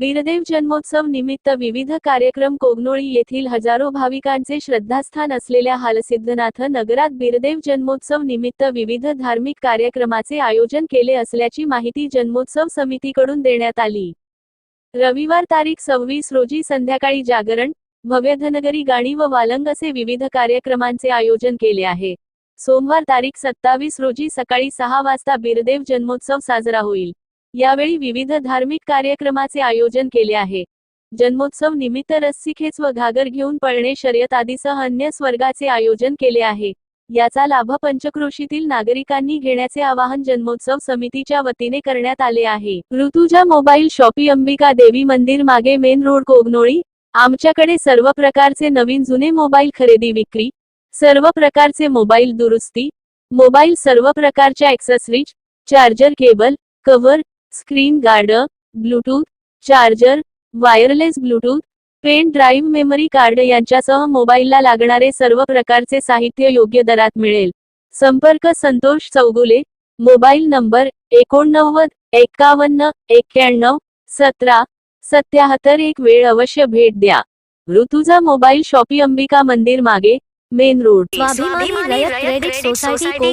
बिरदेव जन्मोत्सव निमित्त विविध कार्यक्रम कोगनोळी येथील हजारो भाविकांचे श्रद्धास्थान असलेल्या हालसिद्धनाथ नगरात बीरदेव जन्मोत्सव निमित्त विविध धार्मिक कार्यक्रमाचे आयोजन केले असल्याची माहिती जन्मोत्सव समितीकडून देण्यात आली. रविवार तारीख सव्वीस रोजी संध्याकाळी जागरण भव्य धनगरी गाणी व वालंग असे विविध कार्यक्रमांचे आयोजन केले आहे. सोमवार तारीख सत्तावीस रोजी सकाळी सहा वाजता बीरदेव जन्मोत्सव साजरा होईल. यावेळी विविध धार्मिक कार्यक्रमाचे आयोजन केले आहे. जन्मोत्सव निमित्त रस्सीखेच व घागर घेऊन पळणे शर्यत आदीसह अन्य स्वर्गाचे आयोजन केले आहे. याचा लाभ पंचक्रोशीतील नागरिकांनी घेण्याचे आवाहन जन्मोत्सव समितीच्या वतीने करण्यात आले आहे. ऋतुजा मोबाईल शॉपी अंबिका देवी मंदिर मागे मेन रोड कोगनोळी. आमच्याकडे सर्व प्रकारचे नवीन जुने मोबाईल खरेदी विक्री. सर्व प्रकारचे मोबाईल दुरुस्ती. मोबाईल सर्व प्रकारच्या accessories charger cable cover screen guard bluetooth charger wireless bluetooth pen drive memory card यांच्यासह मोबाईलला लागणारे सर्व प्रकारचे साहित्य योग्य दरात मिळेल. संपर्क संतोष चौगुले मोबाईल नंबर एकोणनव्वद एक्कावन्न एक्क्याण्णव सतरा सत्याहत्तर एक वेळ अवश्य भेट द्या. ऋतुजा मोबाईल शॉपी अंबिका मंदिर मागे main road. Swabhimani credit society